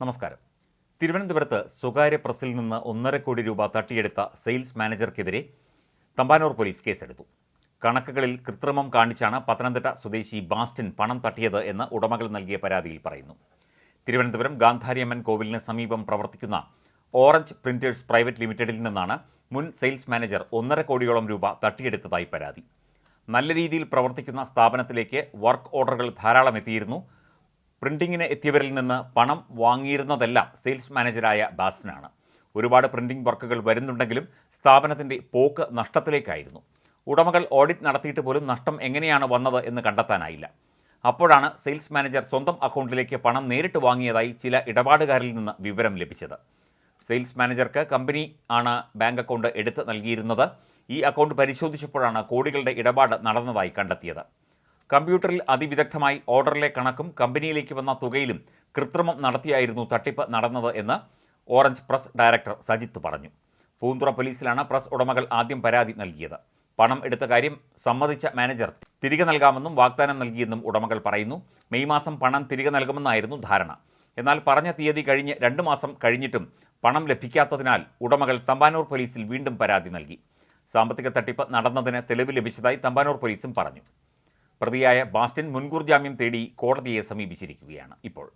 നമസ്കാരം. തിരുവനന്തപുരത്ത് സ്വകാര്യ പ്രസിൽ നിന്ന് ഒന്നര കോടി രൂപ തട്ടിയെടുത്ത സെയിൽസ് മാനേജർക്കെതിരെ തമ്പാനൂർ പോലീസ് കേസെടുത്തു. കണക്കുകളിൽ കൃത്രിമം കാണിച്ചാണ് പത്തനംതിട്ട സ്വദേശി ബാസ്റ്റിൻ പണം തട്ടിയത് എന്ന് ഉടമകൾ നൽകിയ പരാതിയിൽ പറയുന്നു. തിരുവനന്തപുരം ഗാന്ധാരിയമ്മൻ കോവിലിന് സമീപം പ്രവർത്തിക്കുന്ന ഓറഞ്ച് പ്രിന്റേഴ്സ് പ്രൈവറ്റ് ലിമിറ്റഡിൽ നിന്നാണ് മുൻ സെയിൽസ് മാനേജർ ഒന്നര കോടിയോളം രൂപ തട്ടിയെടുത്തതായി പരാതി. നല്ല രീതിയിൽ പ്രവർത്തിക്കുന്ന സ്ഥാപനത്തിലേക്ക് വർക്ക് ഓർഡറുകൾ ധാരാളം എത്തിയിരുന്നു പ്രിന്റിങ്ങിന് എത്തിയവരിൽ നിന്ന് പണം വാങ്ങിയിരുന്നതെല്ലാം സെയിൽസ് മാനേജരായ ബാസ്റ്റനാണ് ഒരുപാട് പ്രിന്റിംഗ് വർക്കുകൾ വരുന്നുണ്ടെങ്കിലും സ്ഥാപനത്തിന്റെ പോക്ക് നഷ്ടത്തിലേക്കായിരുന്നു. ഉടമകൾ ഓഡിറ്റ് നടത്തിയിട്ട് പോലും നഷ്ടം എങ്ങനെയാണ് വന്നത് എന്ന് കണ്ടെത്താനായില്ല. അപ്പോഴാണ് സെയിൽസ് മാനേജർ സ്വന്തം അക്കൗണ്ടിലേക്ക് പണം നേരിട്ട് വാങ്ങിയതായി ചില ഇടപാടുകാരിൽ നിന്ന് വിവരം ലഭിച്ചത്. സെയിൽസ് മാനേജർക്ക് കമ്പനി ആണ് ബാങ്ക് അക്കൗണ്ട് എടുത്ത് നൽകിയിരുന്നത്. ഈ അക്കൗണ്ട് പരിശോധിച്ചപ്പോഴാണ് കോടികളുടെ ഇടപാട് നടന്നതായി കണ്ടെത്തിയത്. കമ്പ്യൂട്ടറിൽ അതിവിദഗ്ധമായി ഓർഡറിലെ കണക്കും കമ്പനിയിലേക്ക് വന്ന തുകയിലും കൃത്രിമം നടത്തിയായിരുന്നു തട്ടിപ്പ് നടന്നത് എന്ന് ഓറഞ്ച് പ്രസ് ഡയറക്ടർ സജിത്ത് പറഞ്ഞു. പൂന്തുറ പോലീസിലാണ് പ്രസ് ഉടമകൾ ആദ്യം പരാതി നൽകിയത്. പണം എടുത്ത കാര്യം സമ്മതിച്ച മാനേജർ തിരികെ നൽകാമെന്നും വാഗ്ദാനം നൽകിയെന്നും ഉടമകൾ പറയുന്നു. മെയ് മാസം പണം തിരികെ നൽകുമെന്നായിരുന്നു ധാരണ. എന്നാൽ പറഞ്ഞ തീയതി കഴിഞ്ഞ് രണ്ട് മാസം കഴിഞ്ഞിട്ടും പണം ലഭിക്കാത്തതിനാൽ ഉടമകൾ തമ്പാനൂർ പോലീസിൽ വീണ്ടും പരാതി നൽകി. സാമ്പത്തിക തട്ടിപ്പ് നടന്നതിന് തെളിവ് ലഭിച്ചതായി തമ്പാനൂർ പോലീസും പറഞ്ഞു. പ്രതിയായ ബാസ്റ്റിൻ മുൻകൂർ ജാമ്യം തേടി കോടതിയെ സമീപിച്ചിരിക്കുകയാണ് ഇപ്പോൾ.